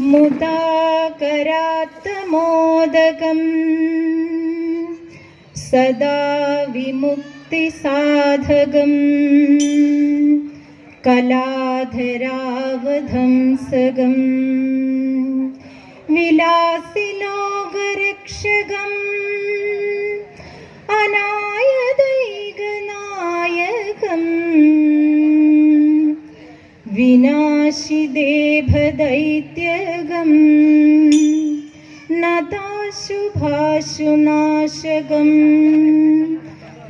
मुदा करात्मोदकम् सदा विमुक्तिसाधगं कलाधरावधंसगम् विलासिलोगरक्षगम् വിനാശിദേഭദൈത്യകം नमामि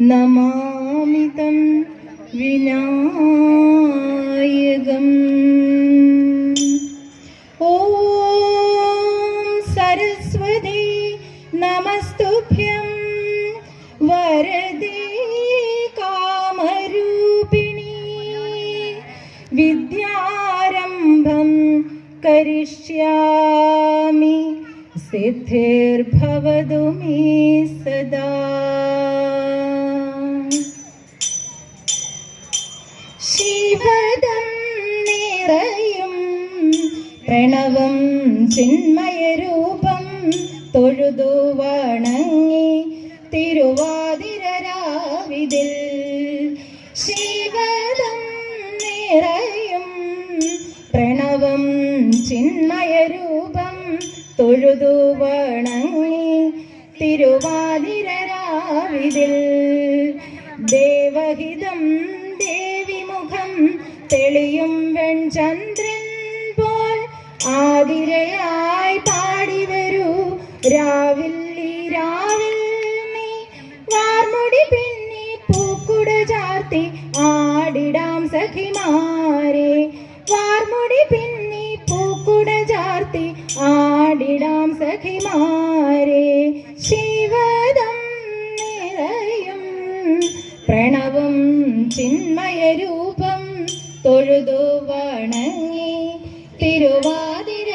നമാമിതം വിനായകം. ഓം സരസ്വതി നമസ്തുഭ്യം. വരദേ കാമരൂപിണി. വിദ്യാരംഭം കരിഷ്യാമി सिद्धिर्भवतु मे സദാ. ശിവദം നിറയും പ്രണവം ചിന്മയരൂപം തൊഴുതു വണങ്ങി തിരുവാതിരരാവിതിൽ ചിന്മയരൂപം തൊഴുതു വണങ്ങി തിരുവാതിരരാവിതിൽ. ദേവഹിതം ദേവിമുഖം തെളിയും വെൺചന്ദ്രൻ പോൽ ആതിരയായി പാടി വരൂ രാവിൽ രാവിൽ നീ വാർമുടി പിന്നി പൂക്കുട ചാർത്തി ആടിടാം സഖിമാരെ. വാർമുടി പിന്നി പൂക്കുട ചാർത്തി ആടിടാം സഖിമാരെ. ശിവദം നിറയും പ്രണവം ചിന്മയരൂപം തൊഴുതു വണങ്ങി തിരുവാതിരരാവിതിൽ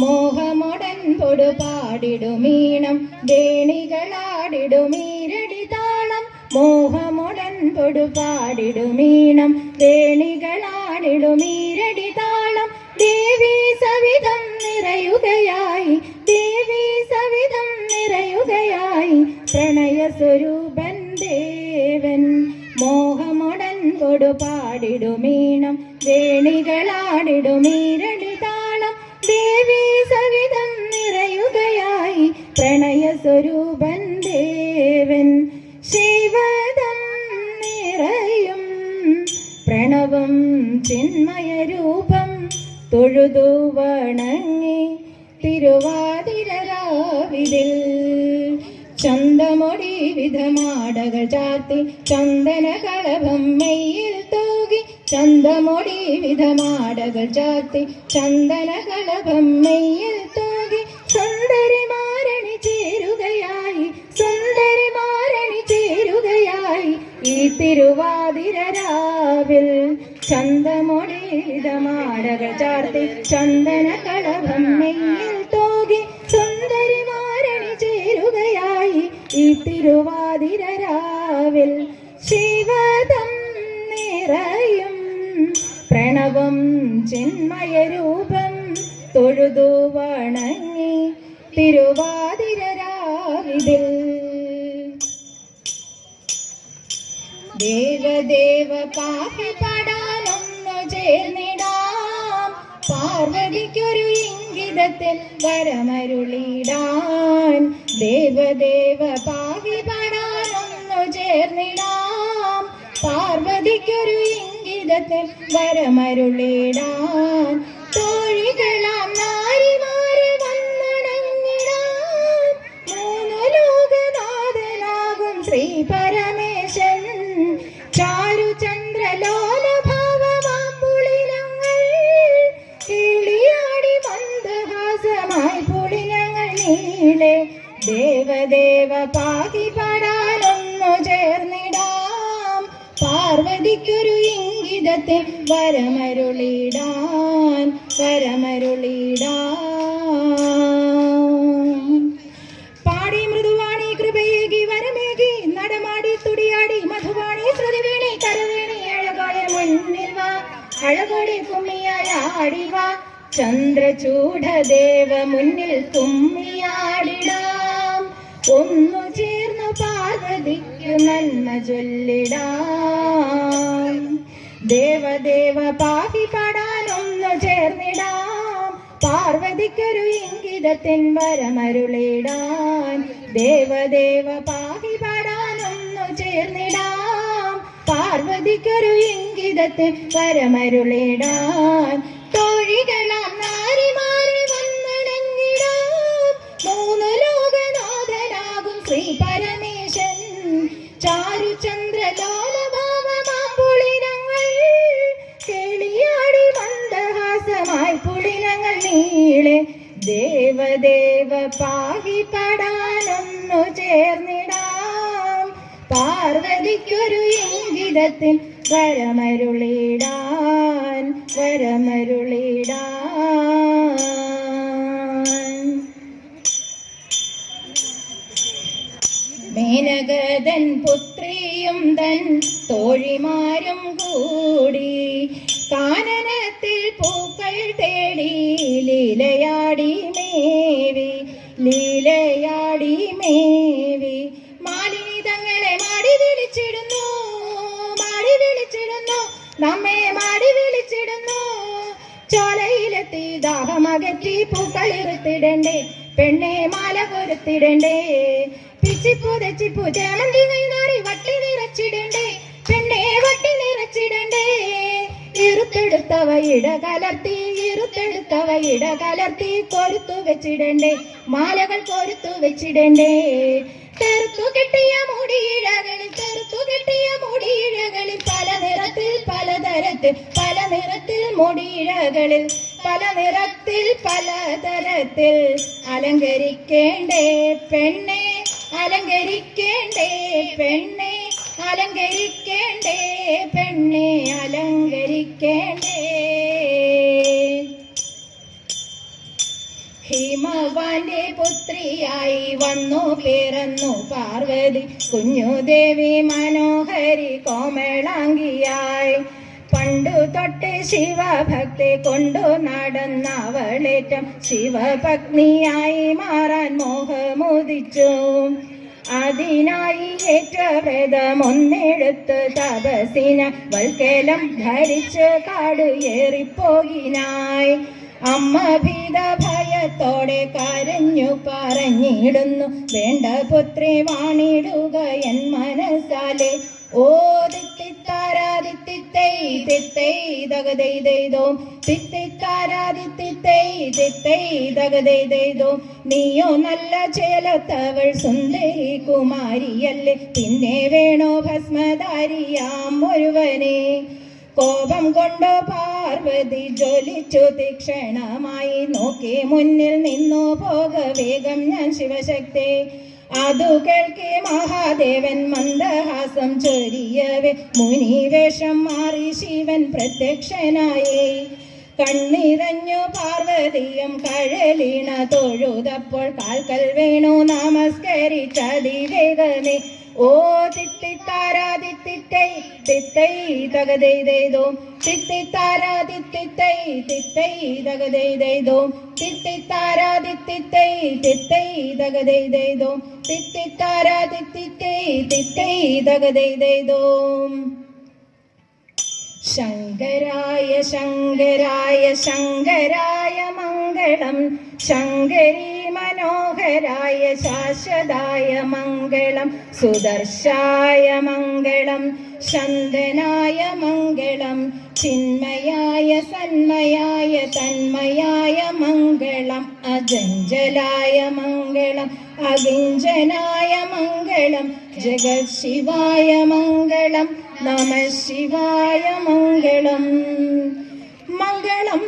മോഹമുടൻ പൊടുപാടിടുമീണം വേണികളാടിടുമീ മോഹമൊടൻ പൊടുപാടിടുമീണം വേണികളാടിടുമീരടി താളം. ദേവി സവിധം നിറയുകയായി ദേവി സവിധം നിറയുകയായി പ്രണയ സ്വരൂപൻ ദേവൻ. മോഹമൊടൻ കൊടുപാടിടുമീണം വേണികളാടിടുമീരടി താളം. ദേവി സവിധം നിറയുകയായി പ്രണയ സ്വരൂപൻ ചിന്മയരൂപം തൊഴുതു വണങ്ങി തിരുവാതിരരാവിതിൽ ചന്തമൊടി വിധമാടകൾ ചാർത്തി ചന്ദന കളഭം മെയ്യിൽ തൂകി ചന്തമൊടി വിധമാടകൾ ചാർത്തി ചന്ദന കളഭം മെയ്യിൽ തൂകി സുന്ദരി മാരണി ചേരുകയായി സുന്ദരി മാരണി ചേരുകയായി ഈ തിരുവാതിരരാവിൽ ചന്തമൊടി വിധമാടകൾ ചാർത്തി ചന്ദന കളഭം മെയ്യിൽ തോകി സുന്ദരി മാരണി ചേരുകയായി ഈ തിരുവാതിരരാവിൽ ശിവതം നിറയും പ്രണവം ചിന്മയരൂപം തൊഴുതു വണങ്ങി തിരുവാതിരരാവിതിൽ ദേവദേവ പാപി പാടാനൊന്നു ചേർന്നിടാം. പാർവതിക്കൊരു ഇംഗിതത്തിൽ വരമരുളിടാൻ ദേവദേവ പാഹി പാടാനൊന്നു ചേർന്നിടാം. പാർവതിക്കൊരു ഇംഗിതത്തിൽ വരമരുളിടാൻ നീളെ ദേവദേവ പാകി പാടാനൊന്നു ചേർന്നിടാം. പാർവതിക്കൊരു ഇംഗിതത്തെ വരമരുളിടാൻ വരമരുളിടാം. പാടി മൃദുവാണി കൃപയേകി വരമേകി നടമാടി തുടിയാടി മധുവാണി ശ്രുതിവേണി കരവേണി അഴകോടെ മുന്നിൽ വാ. അഴകൊടി കുമ്മിയാടിവ ചന്ദ്രചൂഢദേവ മുന്നിൽ തുമ്മിയാടിടാം. ഒന്നു ചേർന്നു പാർവതിക്കു നന്മ ചൊല്ലിടാം. ദേവദേവ പാഹി പാടാനൊന്നു ചേർന്നിടാം. പാർവതിക്കൊരു ഇംഗിതത്തിൻ വരമരുളിടാൻ ദേവദേവ പാഹി പാടാനൊന്നു ചേർന്നിടാം. പാർവതിക്കൊരു ഇംഗിതത്തിൻ വരമരുളിടാൻ തോഴികളാം നീളെ ദേവദേവ പാഹി പടാനൊന്നു ചേർന്നിടാം. പാർവതിക്കൊരു ഇംഗിതത്തിൽ വരമരുളിടാൻ വരമരുളിടാൻ. മേനകതൻ പുത്രിയും തൻ തോഴിമാരും കൂടി കാനനത്തിൽ പൂക്കൾ തേടി ലീലയാടി മേവി ലീലയാടി മേവി. മാലിനി തങ്ങളെ മാടി വിളിച്ചിടുന്നു മാടി വിളിച്ചിടുന്നു നമ്മെ മാടി വിളിച്ചിടുന്നു. ചോലയിലെത്തി ദാഹമകറ്റി പൂക്കളിറുത്തിടണ്ടേ പെണ്ണെ മാല കൊരുത്തിടണ്ടേ. പിച്ചിപ്പൂ തെച്ചിപ്പൂ ചേമന്തി കൈനാറി വട്ടി നിറച്ചിടണ്ടേ പെണ്ണെ വട്ടി നിറച്ചിടണ്ടേ ഇരുത്തെടുത്തവ ഇട കലർത്തി ഇരുത്തെടുത്തവ ഇട കലർത്തി കൊരുത്തു വെച്ചിടണ്ടേ. മാലകൾ കൊരുത്തു വെച്ചിടണ്ടേ. തെറുത്തു കിട്ടിയ മുടിയിഴകളിൽ തെറുത്തു കിട്ടിയ മുടിയിഴകളിൽ പല നിറത്തിൽ പലതരത്തിൽ പല നിറത്തിൽ മുടിയിഴകളിൽ പല നിറത്തിൽ പലതരത്തിൽ അലങ്കരിക്കേണ്ടേ പെണ്ണെ അലങ്കരിക്കേണ്ടേ പെണ്ണെ. അലങ്കരിക്കേണ്ടേ പെണ്ണെ അലങ്കരിക്കേണ്ടേ? ഹിമവാന്റെ പുത്രിയായി വന്നു പിറന്നു പാർവതി. കുഞ്ഞു ദേവി മനോഹരി കോമളാംഗിയായി. പണ്ടു തൊട്ട് ശിവഭക്തി കൊണ്ടു നടന്നവളേറ്റം ശിവപത്നിയായി മാറാൻ മോഹമുദിച്ചു. അതിനായി ഏറ്റ വ്രതമൊന്നെടുത്ത് തപസിന വൽക്കേലം ധരിച്ച് കാട് ഏറിപ്പോകിനായി. അമ്മ ഭീത ഭയത്തോടെ കരഞ്ഞു പറഞ്ഞിടുന്നു വേണ്ട പുത്രി വാണിടുക എൻ മനസ്സാലെ. ഓ തിത്തിത്താരാതിത്തിത്തൈ തിത്തൈ തകതെയ്തെയ്തോ തിത്തിത്താരാതിത്തിത്തൈ തിത്തൈ തകതെയ്തെയ്തോ നീയോ നല്ല ചേലത്തവൾ സുന്ദരി കുമാരിയല്ലേ. പിന്നെ വേണോ ഭസ്മധാരിയാം ഒരുവനെ. കോപം കൊണ്ടോ പാർവതി ജ്വലിച്ചു തീക്ഷണമായി നോക്കി മുന്നിൽ നിന്നു. പോക വേഗം ഞാൻ ശിവശക്തി. അതു കേൾക്കെ മഹാദേവൻ മന്ദഹാസം ചൊരിയവേ. മുനിവേഷം മാറി ശിവൻ പ്രത്യക്ഷനായി. കണ്ണിറഞ്ഞു പാർവതിയും കഴലിണ തൊഴുതപ്പോൾ കാൽക്കൽ വേണു നമസ്കരിച്ചതിവേഗമേ ഓ തിത്തിത്താരാതിത്തിത്തൈ തിത്തൈ തകതെയ്തെയ്തോ തിത്തിത്താരാതിത്തിത്തൈ തിത്തൈ തകതെയ്തെയ്തോ തിത്തിത്താരാതിത്തിത്തൈ തിത്തൈ തകതെയ്തെയ്തോ തിത്തിത്താരാതിത്തിത്തൈ തിത്തൈ തകതെയ്തെയ്തോ ശങ്കരായ ശങ്കരായ ശങ്കരായ മംഗളം. ശങ്കരീ മനോഹരായ ശാശ്വതായ മംഗളം സുദർശായ മംഗളം ശന്തനായ മംഗളം ചിന്മയായ സന്മയായ തന്മയായ മംഗളം അജഞ്ചലായ മംഗളം അകിഞ്ചനായ മംഗളം ജഗത് ശിവായ മംഗളം നമ ശിവായ മംഗളം. മംഗളം